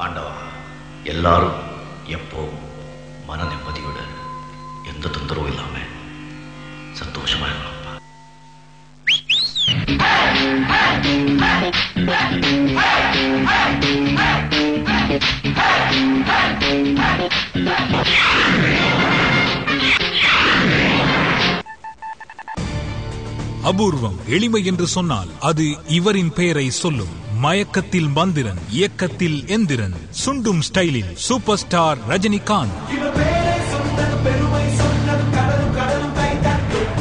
ஆண்டவா எல்லாரும் எப்போ மன நிம்மதியோட எந்த தொந்தரவும் இல்லாம சந்தோஷமா இருக்கணும்ப்பா அபூர்வம் எளிமை என்று சொன்னால் அது இவரின் பெயரை சொல்லும். மயக்கத்தில் மந்திரன் இயக்கத்தில் எந்திரன் சுண்டும் ஸ்டைலில் சூப்பர் ஸ்டார் ரஜினிகாந்த்.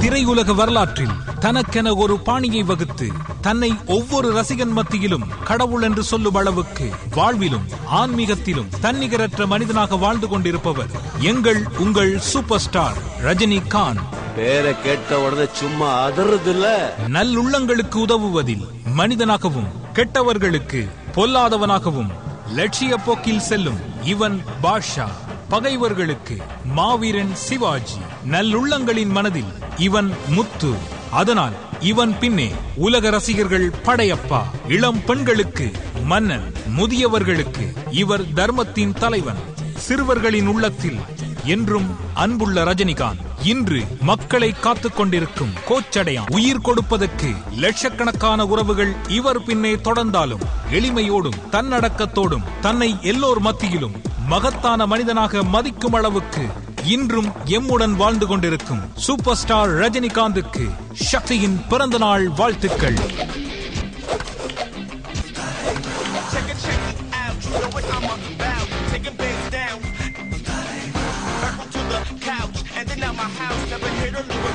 திரையுலக வரலாற்றில் தனக்கென ஒரு பாணியை வகுத்து தன்னை ஒவ்வொரு ரசிகன் மத்தியிலும் கடவுள் என்று சொல்லும் அளவுக்கு வாழ்விலும் ஆன்மீகத்திலும் தன்னிகரற்ற மனிதனாக வாழ்ந்து கொண்டிருப்பவர் எங்கள் உங்கள் சூப்பர் ஸ்டார் ரஜினிகாந்த். பேரை கேட்ட உடனே சும்மா அதறது இல்ல நல்லுள்ளங்களுக்கு உதவுவதில் மனிதனாகவும் கெட்டவர்களுக்கு பொல்லாதவனாகவும் லட்சிய போக்கில் செல்லும் இவன் பாஷா பகைவர்களுக்கு மாவீரன் சிவாஜி. நல்லுள்ளங்களின் மனதில் இவன் முத்து அதனால் இவன் பின்னே உலக ரசிகர்கள் படையப்பா. இளம் பெண்களுக்கு மன்னன் முதியவர்களுக்கு இவர் தர்மத்தின் தலைவன். சிறுவர்களின் உள்ளத்தில் என்றும் அன்புள்ள ரஜினிகாந்த். இன்று மக்களை காத்துக் கொண்டிருக்கும் கோச்சடையான் உயிர் கொடுப்பதற்கு லட்சக்கணக்கான உறவுகள் இவர் பின்னே தொடர்ந்தாலும் எளிமையோடும் தன்னடக்கத்தோடும் தன்னை எல்லோர் மத்தியிலும் மகத்தான மனிதனாக மதிக்கும் அளவுக்கு இன்றும் எம்முடன் வாழ்ந்து கொண்டிருக்கும் சூப்பர் ஸ்டார் ரஜினிகாந்துக்கு சக்தியின் பிறந்தநாள் வாழ்த்துக்கள்.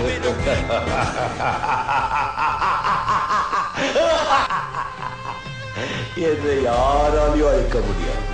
Hit என்னை யாராலையும் அழைக்க முடியாது.